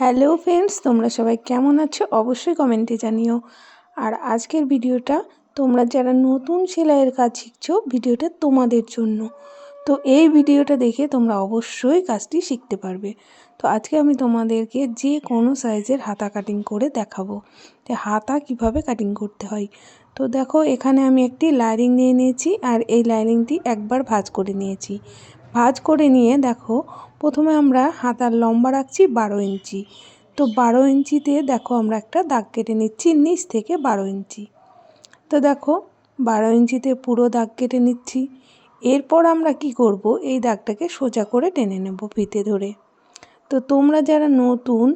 Hello friends, তোমরা সবাই কেমন আছো? অবশ্যই কমেন্টে জানিও। আর আজকের ভিডিওটা তোমরা যারা নতুন সেলাইয়ের কাজ শিখছো, ভিডিওটা তোমাদের জন্য। তো এই ভিডিওটা দেখে তোমরা অবশ্যই কাজটি শিখতে পারবে। তো আজকে আমি তোমাদেরকে যে কোনো সাইজের হাতা কাটিং করে দেখাবো। যে হাতা কীভাবে কাটিং করতে হয়। তো দেখো, এখানে আমি একটি লাইনিং নিয়ে নিয়েছি আর এই লাইনিংটি একবার ভাজ করে নিয়েছি। ভাজ করে নিয়ে দেখো, প্রথমে আমরা হাতার লম্বা রাখছি বারো ইঞ্চি। তো বারো ইঞ্চিতে দেখো আমরা একটা দাগ কেটে নিচ্ছি, নিচ থেকে বারো ইঞ্চি। তো দেখো, বারো ইঞ্চিতে পুরো দাগ কেটে নিচ্ছি। এরপর আমরা কি করব? এই দাগটাকে সোজা করে টেনে নেব ফিতে ধরে। তো তোমরা যারা নতুন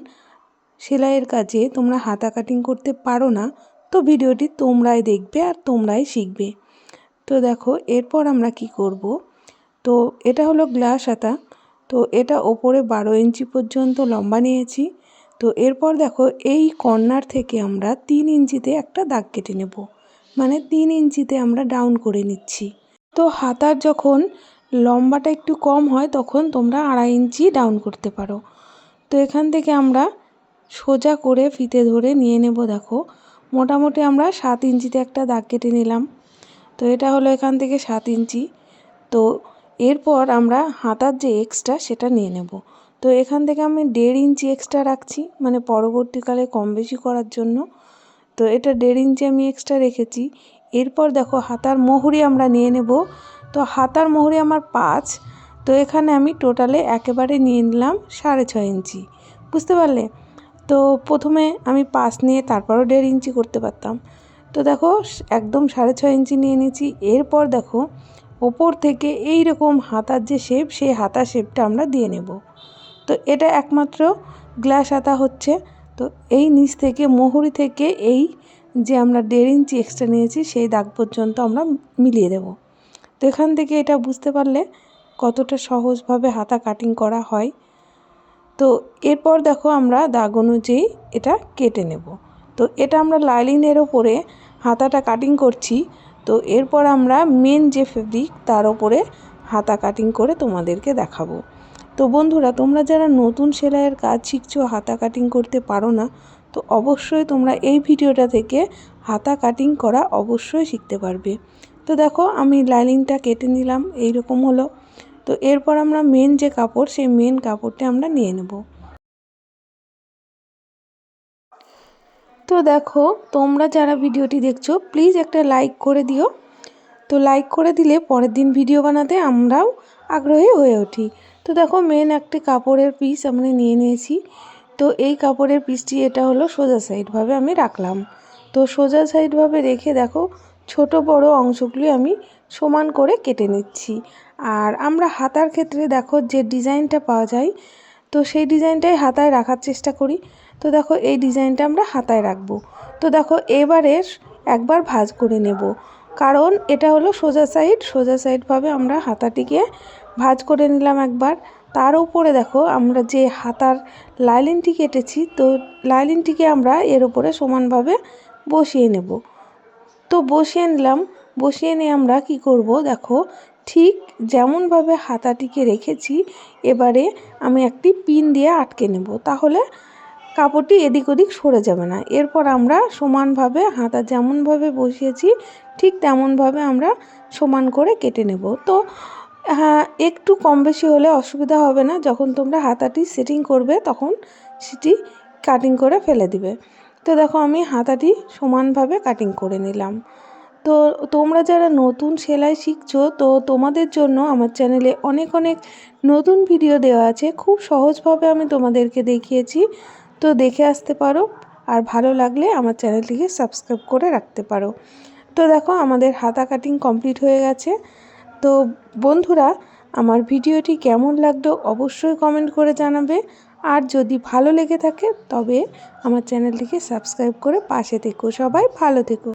সেলাইয়ের কাজে তোমরা হাতা কাটিং করতে পারো না, তো ভিডিওটি তোমরাই দেখবে আর তোমরাই শিখবে। তো দেখো, এরপর আমরা কি করব? তো এটা হলো গ্লাস হাতা তো এটা ওপরে বারো ইঞ্চি পর্যন্ত লম্বা নিয়েছি। তো এরপর দেখো এই কর্নার থেকে আমরা তিন ইঞ্চিতে একটা দাগ কেটে নেব। মানে তিন ইঞ্চিতে আমরা ডাউন করে নিচ্ছি। তো হাতার যখন লম্বাটা একটু কম হয় তখন তোমরা আড়াই ইঞ্চি ডাউন করতে পারো। তো এখান থেকে আমরা সোজা করে ফিতে ধরে নিয়ে নেব দেখো। মোটামুটি আমরা সাত ইঞ্চিতে একটা দাগ কেটে নিলাম। তো এটা হলো এখান থেকে সাত ইঞ্চি। তো এরপর আমরা হাতার যে এক্সট্রা সেটা নিয়ে নেব। তো এখান থেকে আমি দেড় ইঞ্চি এক্সট্রা রাখছি মানে পরবর্তীকালে কম বেশি করার জন্য। তো এটা দেড় ইঞ্চি আমি এক্সট্রা রেখেছি। এরপর দেখো হাতার মোহরি আমরা নিয়ে নেব। তো হাতার মোহরি আমার পাঁচ, তো এখানে আমি টোটালে একেবারে নিয়ে নিলাম সাড়ে ছয় ইঞ্চি। বুঝতে পারলে? তো প্রথমে আমি পাঁচ নিয়ে তারপরও দেড় ইঞ্চি করতে পারতাম। তো দেখো একদম সাড়ে ছয় ইঞ্চি নিয়ে নিয়েছি। এরপর দেখো ওপর থেকে এই রকম হাতার যে শেপ সেই হাতা শেপটা আমরা দিয়ে নেব। তো এটা একমাত্র গ্লাস হাতা হচ্ছে। তো এই নিচ থেকে, মোহরি থেকে এই যে আমরা দেড় ইঞ্চি এক্সট্রা নিয়েছি, সেই দাগ পর্যন্ত আমরা মিলিয়ে দেব। তো এখান থেকে এটা বুঝতে পারলে কতটা সহজভাবে হাতা কাটিং করা হয়। তো এরপর দেখো আমরা দাগ অনুযায়ী এটা কেটে নেব। তো এটা আমরা লাইলিনের ওপরে হাতাটা কাটিং করছি। তো এরপর আমরা মেন যে ফেব্রিক তার ওপরে হাতা কাটিং করে তোমাদেরকে দেখাবো। তো বন্ধুরা, তোমরা যারা নতুন সেলাইয়ের কাজ শিখছো, হাতা কাটিং করতে পারো না, তো অবশ্যই তোমরা এই ভিডিওটা থেকে হাতা কাটিং করা অবশ্যই শিখতে পারবে। তো দেখো, আমি লাইনিংটা কেটে নিলাম এই রকম হলো। তো এরপর আমরা মেন যে কাপড়, সেই মেন কাপড়টা আমরা নিয়ে নেব। তো দেখো, তোমরা যারা ভিডিওটি দেখছ প্লিজ একটা লাইক করে দিও। তো লাইক করে দিলে পরের দিন ভিডিও বানাতে আমরাও আগ্রহী হয়ে উঠি। তো দেখো মেন একটি কাপড়ের পিস আমরা নিয়ে নিয়েছি। তো এই কাপড়ের পিসটি এটা হলো সোজা সাইডভাবে আমি রাখলাম। তো সোজা সাইডভাবে রেখে দেখো, ছোট বড় অংশগুলি আমি সমান করে কেটে নিচ্ছি। আর আমরা হাতার ক্ষেত্রে দেখো যে ডিজাইনটা পাওয়া যায়, তো সেই ডিজাইনটাই হাতায় রাখার চেষ্টা করি। তো দেখো এই ডিজাইনটা আমরা হাতায় রাখব। তো দেখো এবারে একবার ভাজ করে নেব। কারণ এটা হলো সোজা সাইড, সোজা সাইডভাবে আমরা হাতাটিকে ভাজ করে নিলাম একবার। তার উপরে দেখো আমরা যে হাতার লাইলিনটি কেটেছি, তো লাইলিনটিকে আমরা এর উপরে সমানভাবে বসিয়ে নেব। তো বসিয়ে নিলাম, বসিয়ে নিয়ে আমরা কি করব দেখো, ঠিক যেমনভাবে হাতাটিকে রেখেছি, এবারে আমি একটি পিন দিয়ে আটকে নেব। তাহলে কাপড়টি এদিক ওদিক সরে যাবে না। এরপর আমরা সমানভাবে হাতা যেমনভাবে বসিয়েছি, ঠিক তেমনভাবে আমরা সমান করে কেটে নেব। তো হ্যাঁ একটু কম বেশি হলে অসুবিধা হবে না। যখন তোমরা হাতাটি সেটিং করবে, তখন সেটি কাটিং করে ফেলে দিবে। তো দেখো, আমি হাতাটি সমানভাবে কাটিং করে নিলাম। তো, তোমরা যারা নতুন সেলাই শিখছো, তো তোমাদের জন্য আমার চ্যানেলে অনেক অনেক নতুন ভিডিও দেওয়া আছে। খুব সহজভাবে আমি তোমাদেরকে দেখিয়েছি। তো দেখে আসতে পারো আর ভালো লাগলে আমার চ্যানেলটিকে সাবস্ক্রাইব করে রাখতে পারো। তো দেখো আমাদের হাতা কাটিং কমপ্লিট হয়ে গেছে। তো বন্ধুরা, আমার ভিডিওটি কেমন লাগল অবশ্যই কমেন্ট করে জানাবে। আর যদি ভালো লেগে থাকে, তবে আমার চ্যানেলটিকে সাবস্ক্রাইব করে পাশে থেকো। সবাই ভালো থেকো।